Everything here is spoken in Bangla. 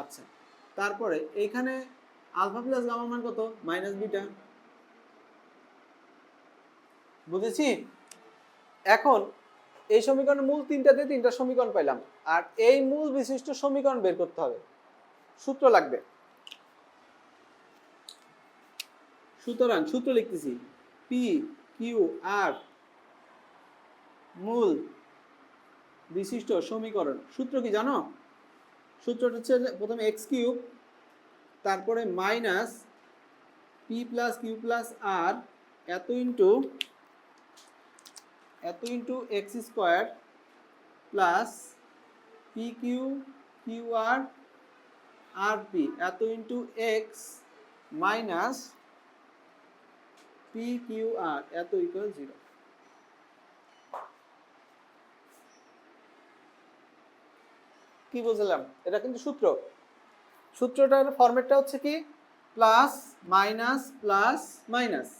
আচ্ছা তারপরে এইখানে আলফা প্লাস গামার মান কত? Minus beta. বুঝেছি? এখন এই সমীকরণের মূল তিনটাতে তিনটা সমীকরণ পাইলাম। আর এই মূল বিশিষ্ট সমীকরণ বের করতে হবে। সূত্র লাগবে। সুতরাং সূত্র লিখতেছি। পি কিউ আর মূল বিশিষ্ট সমীকরণ। সূত্র কি জানো? সূত্রটা হচ্ছে প্রথমে এক্স কিউব, তারপরে minus p plus q plus r এত ইন্টু এত into x square plus p q q r r p এত into x minus p q r এত ইকুয়াল জিরো কি বুঝলাম? এটা কিন্তু সূত্র। সূত্রটার ফরম্যাটটা হচ্ছে কি? Plus minus plus minus